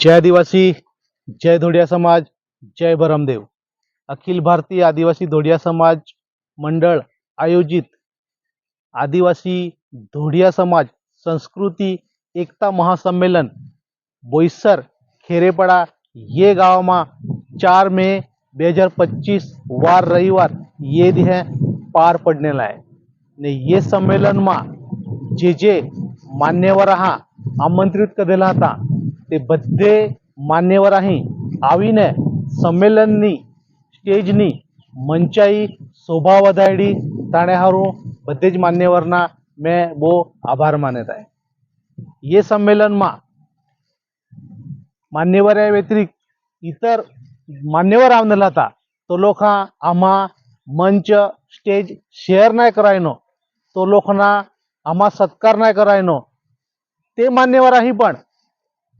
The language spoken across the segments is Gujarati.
जय आदिवासी जय धोडिया समाज जय भरमदेव. अखिल भारतीय आदिवासी धोडिया समाज मंडळ आयोजित आदिवासी धोडिया समाज संस्कृती एकता महासंमेलन बोईसर खेरेपड़ा ये गावमा चार मे बे हज़ार पच्चीस वार रविवार ये है पार पडणेला आहे. ने ये संमेलनमा जे जे मान्यवर हाँ आमंत्रित करेला होता તે બધે માન્યવર અહીં આવીને સંમેલનની, સ્ટેજની મંચાઈ શોભા વધારી તાણે હારું બધે જ માન્યવરના મેં બહુ આભાર માન્યતા ये संमेलનમાં માન્યવર્યા વ્યતિરિક્ત इतर मान्यवर આવનેલા હતા. તો લોકા આમાં મંચ, સ્ટેજ શેર ના કરાયનો. તો લોકોના આમાં સત્કાર ના કરાયનો. તે માન્યવર અહીં પણ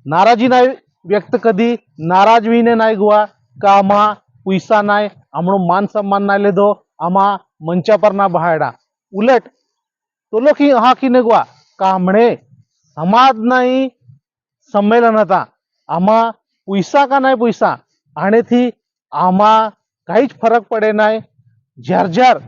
નારાજી નાય વ્યક્ત કદી નારાજવીને નાય ગુવા કા આમાં પૈસા નાય હમણો માન સન્માન ના લીધો, આમાં મંચા પર ના બહાડ્યા ઉલટ તો લોખી હાકીને ગુવા કા હમણે સમાજના સંમેલન હતા, આમાં પૈસા કા નાય પૈસા? આણેથી આમાં કાંઈ જ ફરક પડે નાય. જ્યાર જ્યાર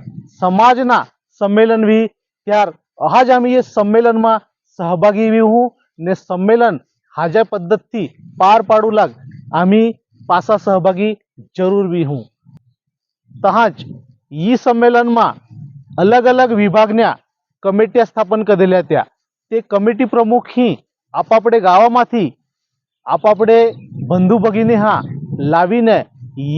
સમાજના સંમેલન બી ત્યાર આજ અમે એ સંમેલનમાં સહભાગી બી હું ને સંમેલન हाज्या पद्धती પાર પાડું લાગ, આમી પાસા સહભાગી જરૂર બી હું. તહાજ ઈ સંમેલનમાં અલગ અલગ વિભાગના કમિટી સ્થાપન કરેલા ત્યાં તે કમિટી પ્રમુખ હી આપણે ગાવામાંથી આપાપડે બંધુ ભગીને હા લાવીને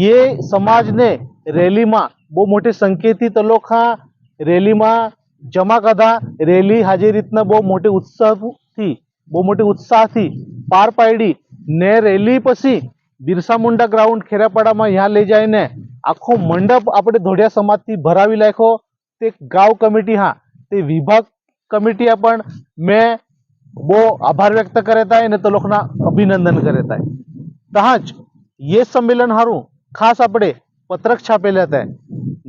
એ સમાજને રેલીમાં બહુ મોટી સંકેતી હા રેલીમાં જમા કદા રેલી હાજે રીતના બહુ મોટી ઉત્સવથી બહુ મોટી ઉત્સાહથી પાર પાડી ને રેલી પછી બિરસા મુંડા ગ્રાઉન્ડ ખેરાપાડામાં ત્યાં લઈ જઈને આખો મંડપ આપણે ધોડિયા સમાજથી ભરાવી નાખ્યો તે ગાવ કમિટી હા તે વિભાગ કમિટી પણ મેં બહુ આભાર વ્યક્ત કરે થાય ને તો લોકોના અભિનંદન કરે થાય તહાજ ये સંમેલન હારું ખાસ આપણે પત્રક છાપેલા હતા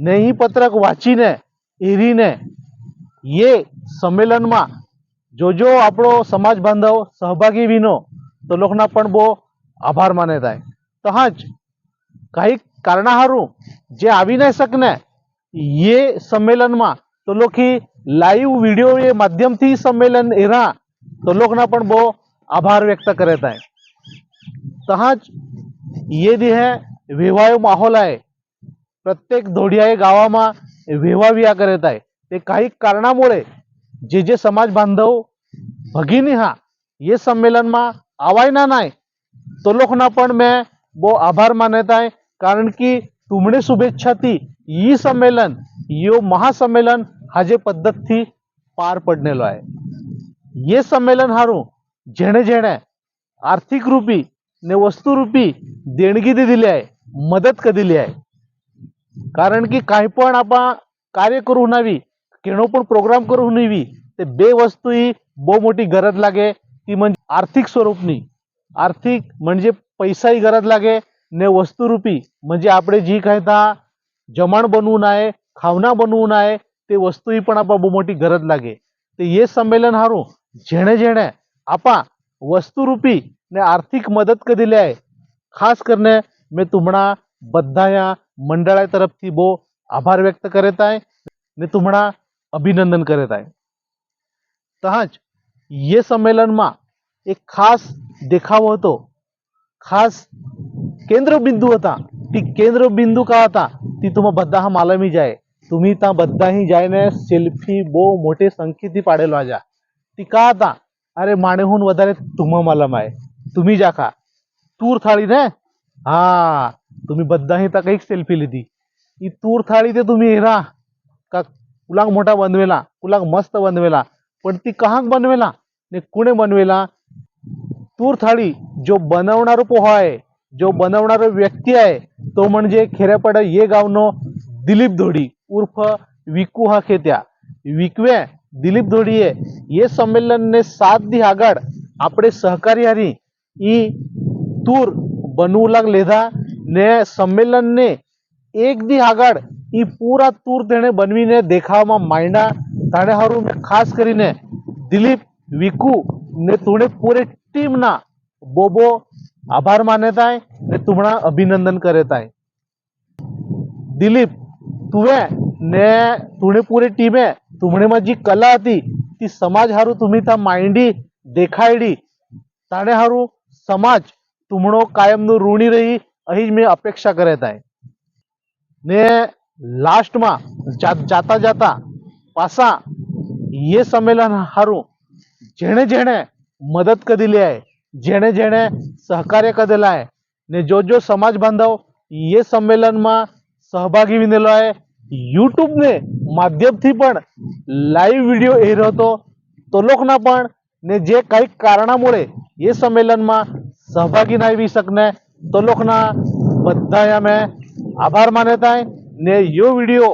ને ઈ પત્રક વાંચીને એરીને ये સંમેલનમાં जो जो आप समाज बांधव सहभागी विनो तो लोग बहु आभार मान था तो हाँ कहीं कारणहारू जे आ नहीं सकने ये सम्मेलन में तो लोग लाइव वीडियो ये माध्यम थी सम्मेलन इरा तो लोग बहु आभार व्यक्त करे थे तो हाँ ये दी है विवाह माहौल है प्रत्येक धोड़िया गाँव में विवाह करे थे कई कारण જે જે સમાજ બાંધવ, ભગીની હા, એ સંમેલનમાં આવાયના નાય. તો લોકોના પણ મેં બહુ આભાર માન્યતા કારણ કે તુમણે શુભેચ્છાથી ઈ સંમેલન यो महासम्मेलन हा जे पद्धत थी पार पड़नेलो है ये सम्मेलन हारू जेने जेने आर्थिक रूपी ने वस्तु रूपी देणगी दे दिली आहे मदत क है कारण की काही कार्य करू नावी केणो पण प्रोग्राम करून नेवी ते બે वस्तू ही બહુ મોટી गरज લાગે. ती म्हणजे आर्थिक स्वरूपनी आर्थिक म्हणजे पैसाही गरज लागे ને वस्तुरूपी म्हणजे આપણે जी काय ता जमाण बनवून आहे ખાવના બનવું ના તે વસ્તુની પણ આપા બહુ મોટી ગરજ લાગે. તો એ સંમેલન હારું, જેણે જેણે આપા વસ્તુરૂપી ને આર્થિક મદદ કરી લે, ખાસ કરીને મેં તુમણા બધા મંડળાય તરફથી બહુ આભાર વ્યક્ત કરે તાય ને તુમણા અભિનંદન કર્યા હતા તહજ એ સંમેલનમાં એક ખાસ દેખાવ હતો. ખાસ કેન્દ્ર બિંદુ હતા. તે કેન્દ્ર બિંદુ કા હતા? તે તમે બધા માલમી જાય. तुम्ही त्या बद्दाही जायने सेल्फी बो मोठे संख्येती पाडेलो आजा ती का था अरे माणेहून वधारे तुम्हा मला माय तुम्ही जा का तूर थाळी ने तुम्हें बदा ही तक एक सेल्फी ली थी तूर था तुम्हें तुम्ही का कुलाक मोठा बनवेला कुलाक मस्त बनवेला पण ती कहाक बनवेला? ने कुणे बनवेला? तूर थाळी जो बनवणार पोहा आहे जो बनवणार व्यक्ती आहे तो म्हणजे खेऱ्यापाडा ये गावनो दिलीप धोडी उर्फ विकू हा खेत्या. विकवे दिलीप धोडीए ये. संमेलन ने सात दी आगड आपले सहकारी हरी ई तूर बनवू लागले ने संमेलन ने એક દી આગળ એ પૂરા તૂર તેણે બનવીને દેખાવામાં માંડ્યા તાણે હારું મેં ખાસ કરીને દિલીપ વિકુ ને તુણે પૂરે ટીમના બોબો આભાર માનેતાય ને તુમણા અભિનંદન કરેતાય દિલીપ તુવે ને તુણે પૂરી ટીમે તુમણેમાં જે કલા હતી ती समाज हारू तुम्ही त्या मांडी देखायडी ताणे हारू समाज तुमणो कायमनो ऋणी रही अही मी अपेक्षा करत आहे ને લાસ્ટમાં જા- જાતા જાતા પાછા ये સંમેલન હારું જેણે જેણે મદદ કરેલી आहे જેણે જેણે સહકાર્ય કરેલા आहे ને જો જો સમાજ બાંધવ ये સંમેલનમાં સહભાગી બનેલો आहे યુટ્યુબ ને માધ્યમથી પણ લાઈવ વિડીયો એ હતો તો લોકના પણ ને જે काही कारणामुळे ये સંમેલનમાં સહભાગી ના આવી શકને તો લોકના બધા અમે આભાર માનત आहे ને યો વિડીયો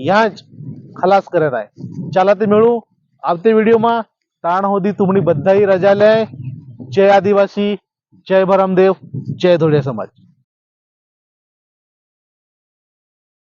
યા જ ખલાસ કરત आहे ચાલા તે મેળું આવતે વિડીયોમાં તાણ હોદી તુમની બધાઈ રજા લે જય આદિવાસી જય ભરમદેવ જય ધોળિયા સમાજ